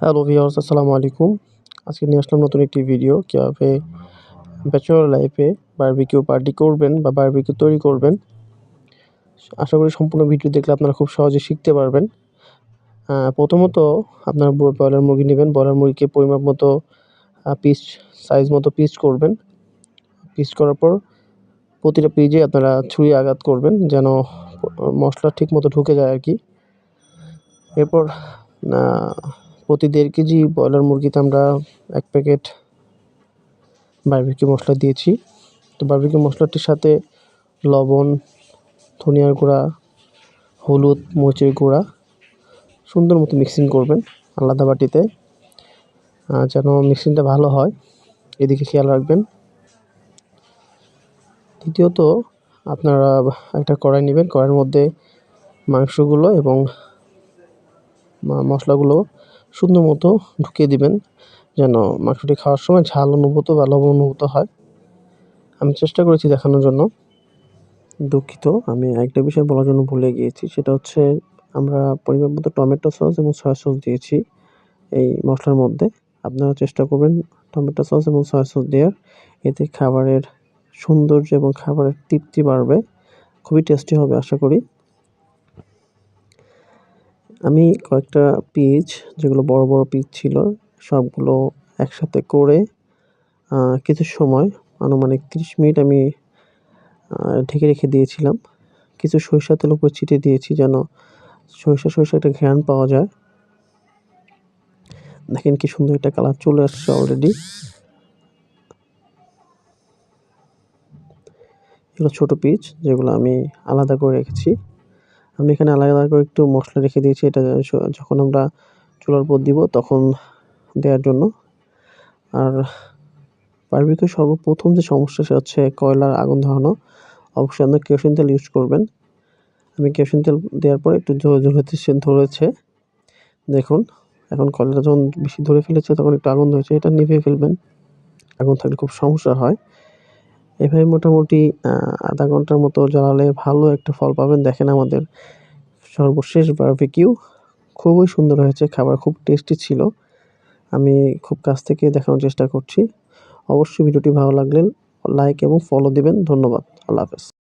Hello viewers আসসালামু আলাইকুম। আজকে নিয়ে আসলাম নতুন একটি ভিডিও কীভাবে ব্যাচেলর লাইফে বারবিকিউ পার্টি করবেন বা বারবিকিউ তৈরি করবেন, আশা করি সম্পূর্ণ ভিডিও দেখলে আপনারা খুব সহজে শিখতে পারবেন। প্রথমত আপনারা ব্রয়লার মুরগি নেবেন। ব্রয়লার মুরগিকে পরিমাপ মতো পিস সাইজ মতো পিস করবেন। পিস করার পর প্রতিটা পিজে আপনারা ছুরি আঘাত করবেন যেন, মশলা ঠিক মতো ঢুকে যায় আর কি। এরপর প্রতি দেড় কেজি ব্রয়লার মুরগিতে আমরা এক প্যাকেট বারবিকিউ মশলা দিয়েছি। তো বারবিকিউ মশলাটির সাথে লবণ, ধনিয়ার গুঁড়া, হলুদ, মরিচের গুঁড়া সুন্দর মতো মিক্সিং করবেন আলাদা বাটিতে। যেন মিক্সিংটা ভালো হয়, এদিকে খেয়াল রাখবেন। দ্বিতীয়ত, আপনারা একটা কড়াই নেবেন, কড়াইয়ের মধ্যে মাংসগুলো এবং মশলাগুলো সুন্দর মতো ঢুকিয়ে দিবেন, যেন মাংসটি খাওয়ার সময় ঝাল অনুভূত বা লবণ অনুভূত হয়। আমি চেষ্টা করেছি দেখানোর জন্য। দুঃখিত, আমি একটা বিষয় বলার জন্য ভুলে গিয়েছি, সেটা হচ্ছে আমরা পরিমাণ মতো টমেটো সস এবং সয়া সস দিয়েছি এই মশলার মধ্যে। আপনারা চেষ্টা করবেন টমেটো সস এবং সয়া সস দেওয়ার। এতে খাবারের সৌন্দর্য এবং খাবারের তৃপ্তি বাড়বে। খুবই টেস্টি হবে, আশা করি। আমি কয়েকটা পিচ, যেগুলো বড় বড় পিচ ছিল, সবগুলো একসাথে করে কিছু সময়, আনুমানিক তিরিশ মিনিট আমি ঢেকে রেখে দিয়েছিলাম। কিছু সরিষা তেল উপর ছিটিয়ে দিয়েছি যেন সরিষা সরিষা একটা ঘ্রাণ পাওয়া যায়। দেখেন কি সুন্দর একটা কালার চলে আসছে অলরেডি এগুলো ছোট পিচ, যেগুলো আমি আলাদা করে রেখেছি। আমি এখানে আলাদা করে একটু মশলা রেখে দিয়েছি। এটা যখন আমরা চুলার উপর দিব তখন দেওয়ার জন্য। আর বারবিকিউ সর্বপ্রথম যে সমস্যা সে হচ্ছে কয়লার আগুন ধরানো। অবশ্যই আপনার কেরোসিন তেল ইউজ করবেন। আমি কেরোসিন তেল দেওয়ার পরে একটু জোর জোরে সে ধরেছে। দেখুন, এখন কয়লাটা যখন বেশি ধরে ফেলেছে তখন একটু আগুন ধরেছে। এটা নিভিয়ে ফেলবেন। আগুন থাকলে খুব সমস্যা হয়। এভাবে মোটামুটি আধা ঘণ্টার মতো জ্বালালে ভালো একটা ফল পাবেন। দেখেন আমাদের সর্বশেষ বারবিকিউ খুবই সুন্দর হয়েছে, খাবার খুব টেস্টি ছিল। আমি খুব কাছ থেকে দেখানোর চেষ্টা করছি। অবশ্যই ভিডিওটি ভালো লাগলে লাইক এবং ফলো দিবেন। ধন্যবাদ। আল্লাহ হাফেজ।